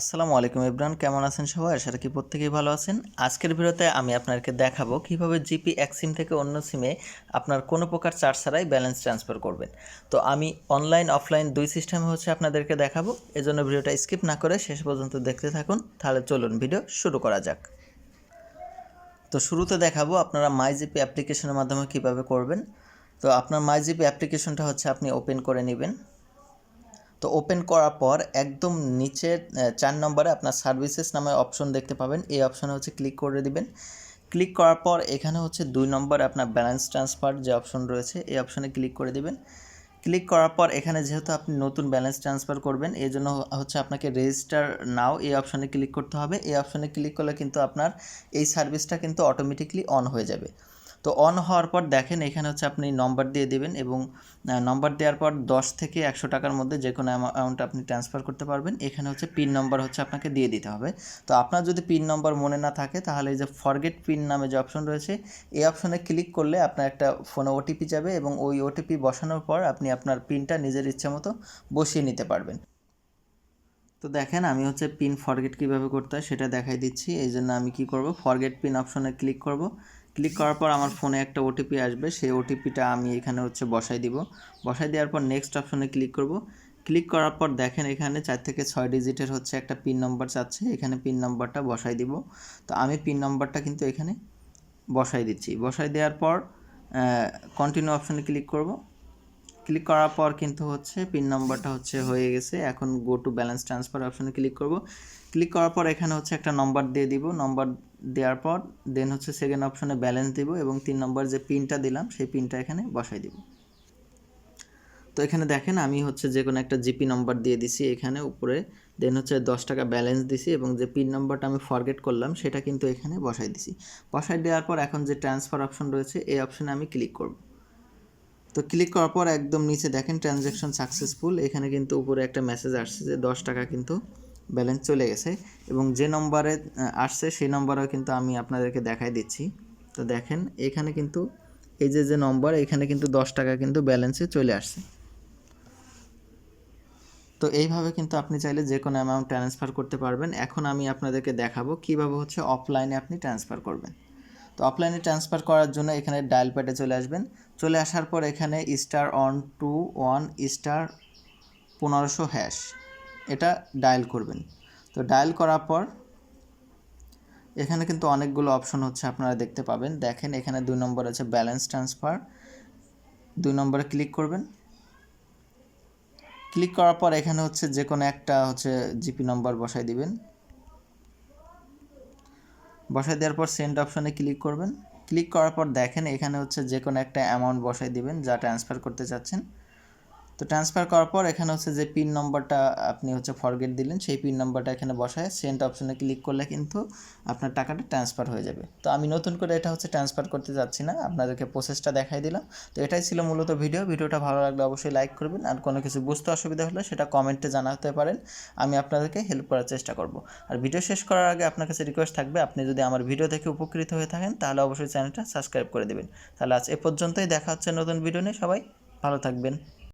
আসসালামু আলাইকুম ইব্রান, কেমন আছেন সবাই? আশা রাখি প্রত্যেকেই ভালো আছেন। আজকের ভিডিওতে আমি আপনাকে দেখাবো কীভাবে জিপি এক সিম থেকে অন্য সিমে আপনার কোনো প্রকার চার্জ ছাড়াই ব্যালেন্স ট্রান্সফার করবেন। তো আমি অনলাইন, অফলাইন দুই সিস্টেমে হচ্ছে আপনাদেরকে দেখাবো। এজন্য ভিডিওটা স্কিপ না করে শেষ পর্যন্ত দেখতে থাকুন। তাহলে চলুন ভিডিও শুরু করা যাক। তো শুরুতে দেখাবো আপনারা মাই জিপি অ্যাপ্লিকেশনের মাধ্যমে কীভাবে করবেন। তো আপনার মাই জিপি অ্যাপ্লিকেশনটা হচ্ছে আপনি ওপেন করে নেবেন। তো ওপেন করার পর একদম আহ, চার নম্বরে আপনার সার্ভিসেস নামে অপশন দেখতে পাবেন। এই অপশনে হচ্ছে ক্লিক করে দিবেন। ক্লিক করার পর এখানে হচ্ছে দুই নম্বরে আপনার ব্যালেন্স ট্রান্সফার যে অপশন রয়েছে এই অপশনে ক্লিক করে দিবেন। ক্লিক করার পর এখানে যেহেতু আপনি নতুন ব্যালেন্স ট্রান্সফার করবেন এই জন্য হচ্ছে আপনাকে রেজিস্টার নাও এই অপশনে ক্লিক করতে হবে। এই অপশনে ক্লিক করলে কিন্তু আপনার এই সার্ভিসটা কিন্তু অটোমেটিকলি অন হয়ে যাবে। তো অন হওয়ার পর দেখেন এখানে হচ্ছে আপনি নম্বর দিয়ে দেবেন এবং নম্বর দেওয়ার পর দশ থেকে একশো টাকার মধ্যে যে কোনো অ্যামাউন্ট আপনি ট্রান্সফার করতে পারবেন। এখানে হচ্ছে পিন নম্বর হচ্ছে আপনাকে দিয়ে দিতে হবে। তো আপনার যদি পিন নম্বর মনে না থাকে তাহলে এই যে ফরগেট পিন নামে যে অপশন রয়েছে, এই অপশনে ক্লিক করলে আপনার একটা ফোনে ওটিপি যাবে এবং ওই ওটিপি বসানোর পর আপনি আপনার পিনটা নিজের ইচ্ছে মতো বসিয়ে নিতে পারবেন। তো দেখেন আমি হচ্ছে পিন ফরগেট কীভাবে করতে হয় সেটা দেখাই দিচ্ছি। এই জন্য আমি কি করব? ফরগেট পিন অপশনে ক্লিক করব। ক্লিক করার পর আমার ফোনে একটা ওটিপি আসবে। সেই ওটিপিটা আমি এখানে হচ্ছে বসাই দিব। বসাই দেওয়ার পর নেক্সট অপশনে ক্লিক করব। ক্লিক করার পর দেখেন এখানে চার থেকে ছয় ডিজিটের হচ্ছে একটা পিন নম্বর চাচ্ছে। এখানে পিন নম্বরটা বসাই দিব। তো আমি পিন নম্বরটা কিন্তু এখানে বসাই দিচ্ছি। বসাই দেওয়ার পর কন্টিনিউ অপশনে ক্লিক করব। ক্লিক করার পর কিন্তু হচ্ছে পিন নম্বরটা হচ্ছে হয়ে গেছে। এখন গো টু ব্যালেন্স ট্রান্সফার অপশনে ক্লিক করব। ক্লিক করার পর এখানে হচ্ছে একটা নম্বর দিয়ে দিব। নম্বর দেওয়ার পর দেন হচ্ছে সেকেন্ড অপশনে ব্যালেন্স দিব এবং তিন নম্বর যে পিনটা দিলাম, সেই পিনটা এখানে বসাই দিব। তো এখানে দেখেন, আমি হচ্ছে যে কোনো একটা জিপি নম্বর দিয়ে দিছি এখানে উপরে দেন হচ্ছে দশ টাকা ব্যালেন্স দিছি এবং যে পিন নম্বরটা আমি ফরগেট করলাম, সেটা কিন্তু এখানে বসাই দিছি। বসাই দেওয়ার পর এখন যে ট্রান্সফার অপশন রয়েছে, এই অপশনে আমি ক্লিক করব। তো ক্লিক করার পর একদম নিচে দেখেন ট্রানজ্যাকশন সাকসেসফুল এখানে কিন্তু উপরে একটা মেসেজ আসছে যে দশ টাকা কিন্তু ব্যালেন্স চলে গেছে এবং যে নম্বরে আসছে সেই নম্বরেও কিন্তু আমি আপনাদেরকে দেখাই দিচ্ছি। তো দেখেন, এখানে কিন্তু এই যে যে নম্বর এখানে কিন্তু দশ টাকা কিন্তু ব্যালেন্সে চলে আসছে। তো এইভাবে কিন্তু আপনি চাইলে যে কোনো অ্যামাউন্ট ট্রান্সফার করতে পারবেন। এখন আমি আপনাদেরকে দেখাবো কীভাবে হচ্ছে অফলাইনে আপনি ট্রান্সফার করবেন। তো অফলাইনে ট্রান্সফার করার জন্য এখানে ডায়াল প্যাডে চলে আসবেন। চলে আসার পর এখানে star on two one star পনেরোশো হ্যাশ এটা ডায়াল করবেন। তো ডায়াল করার পর এখানে কিন্তু অনেকগুলো অপশন হচ্ছে আপনারা দেখতে পাবেন। দেখেন এখানে দুই নম্বর আছে ব্যালেন্স ট্রান্সফার দুই নম্বরে ক্লিক করবেন। ক্লিক করার পর এখানে হচ্ছে যে কোনো একটা হচ্ছে জিপি নম্বর বসাই দিবেন। বসাই দেওয়ার পর সেন্ড অপশনে ক্লিক করবেন। ক্লিক করার পর দেখেন এখানে হচ্ছে যে কোনো একটা অ্যামাউন্ট বসাই দিবেন যা ট্রান্সফার করতে চাচ্ছেন। তো ট্রান্সফার করার পর এখানে হচ্ছে যে পিন নম্বরটা আপনি হচ্ছে ফরগেট দিলেন, সেই পিন নম্বরটা এখানে বসায় সেন্ড অপশনে ক্লিক করলে কিন্তু আপনার টাকাটা ট্রান্সফার হয়ে যাবে। তো আমি নতুন করে এটা হচ্ছে ট্রান্সফার করতে যাচ্ছি না, আপনাদেরকে প্রসেসটা দেখাই দিলাম। তো এটাই ছিল মূলত ভিডিও ভিডিওটা ভালো লাগলে অবশ্যই লাইক করবেন। আর কোনো কিছু বুঝতে অসুবিধা হলে সেটা কমেন্টে জানাতে পারেন, আমি আপনাদেরকে হেল্প করার চেষ্টা করব। আর ভিডিও শেষ করার আগে আপনার কাছে রিকোয়েস্ট থাকবে, আপনি যদি আমার ভিডিও দেখে উপকৃত হয়ে থাকেন, তাহলে অবশ্যই চ্যানেলটা সাবস্ক্রাইব করে দেবেন। তাহলে আজ এ পর্যন্তই, দেখা হচ্ছে নতুন ভিডিও নিয়ে, সবাই ভালো থাকবেন।